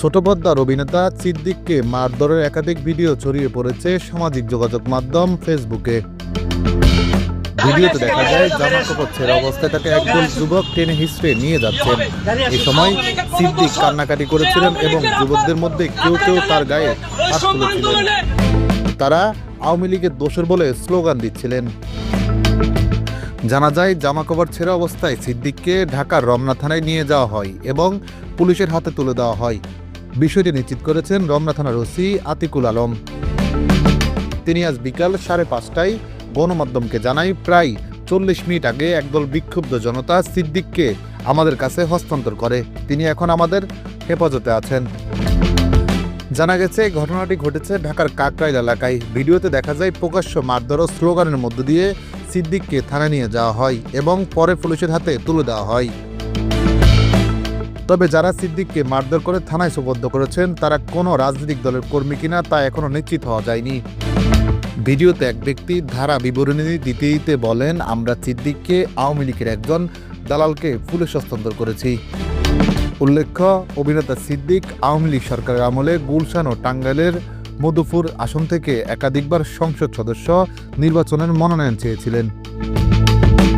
ছোট পর্দার অভিনেতা সিদ্দিককে মারধরের একাধিক ভিডিও ছড়িয়ে পড়েছে সামাজিক যোগাযোগ মাধ্যম ফেসবুকে। ভিডিওতে দেখা যায় জামা কাপড় ছেড়ে অবস্থায় তাকে একদল যুবক টেনে হিসড়ে নিয়ে যাচ্ছেন। এই সময় সিদ্দিক কান্নাকাটি করেছিলেন এবং যুবকদের মধ্যে কেউ কেউ তার গায়ে হাত তারা আওয়ামী লীগের দোষর বলে স্লোগান দিচ্ছিলেন। জানা যায় জামা কাপড় ছেঁড়া অবস্থায় সিদ্দিককে ঢাকার রমনা থানায় নিয়ে যাওয়া হয় এবং পুলিশের হাতে তুলে দেওয়া হয়। বিষয়টি নিশ্চিত করেছেন রমনা থানার ওসি আতিকুল আলম। তিনি আজ বিকাল সাড়ে পাঁচটায় গণমাধ্যমকে জানাই প্রায় চল্লিশ মিনিট আগে একদল বিক্ষুব্ধ জনতা সিদ্দিককে আমাদের কাছে হস্তান্তর করে। তিনি এখন আমাদের হেফাজতে আছেন। জানা গেছে, ঘটনাটি ঘটেছে ঢাকার কাকরাইল এলাকায়। ভিডিওতে দেখা যায়, প্রকাশ্য মারধর স্লোগানের মধ্য দিয়ে সিদ্দিককে থানায় নিয়ে যাওয়া হয় এবং পরে পুলিশের হাতে তুলে দেওয়া হয়। তবে যারা সিদ্দিককে মারধর করে থানায় সুবদ্ধ করেছেন, তারা কোনো রাজনৈতিক দলের কর্মী কিনা তা এখনও নিশ্চিত হওয়া যায়নি। ভিডিওতে এক ব্যক্তি ধারা বিবরণী দিতে দিতে বলেন, আমরা সিদ্দিককে আওয়ামী লীগের একজন দালালকে পুলিশ হস্তান্তর করেছি। উল্লেখ্য, অভিনেতা সিদ্দিক আওয়ামী লীগ সরকারের আমলে গুলশান ও টাঙ্গাইলের মধুপুর আসন থেকে একাধিকবার সংসদ সদস্য নির্বাচনের মনোনয়ন চেয়েছিলেন।